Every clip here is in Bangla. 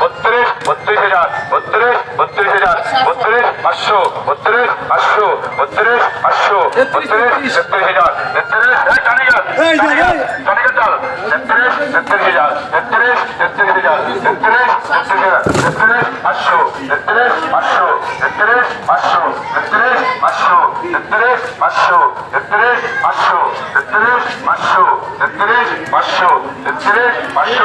বত্রিশ বত্রিশ হাজার বত্রিশ বত্রিশ হাজার বত্রিশ পাঁচশো বত্রিশ পাঁচশো বত্রিশ পাঁচশো বত্রিশ তেত্রিশ হাজার তেত্রিশ তেত্রিশ তেত্রিশ হাজার তেত্রিশ তেত্রিশ হাজার তেত্রিশ তেত্রিশ হাজার তেত্রিশ পাঁচশো তেত্রিশ পাঁচশো তেত্রিশ পাঁচশো তেত্রিশ পাঁচশো তেত্রিশ পাঁচশো তেত্রিশ পাঁচশো তেত্রিশ পাঁচশো তেত্রিশ পাঁচশো তেত্রিশ পাঁচশো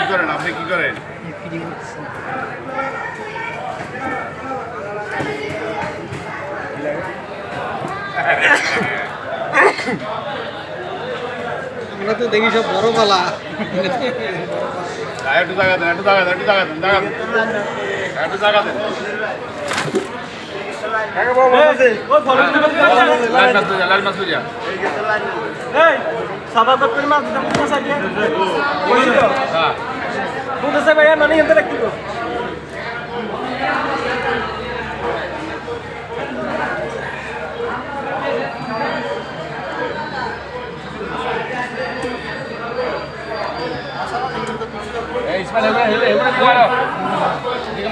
কি করেন? আপনি কি করেন? আমরা তো দেখি সব বড় পালা একটু জায়গা দেন একটু জায়গা দেন একটু জায়গা দেন জায়গা দেন। একটু জায়গা দেন। সাদা দপ্তর মাছ দুধেছে ভাইয়া নানি এনতে রাখতে এই ইসমাইল এবারে এবারে কোয়ারা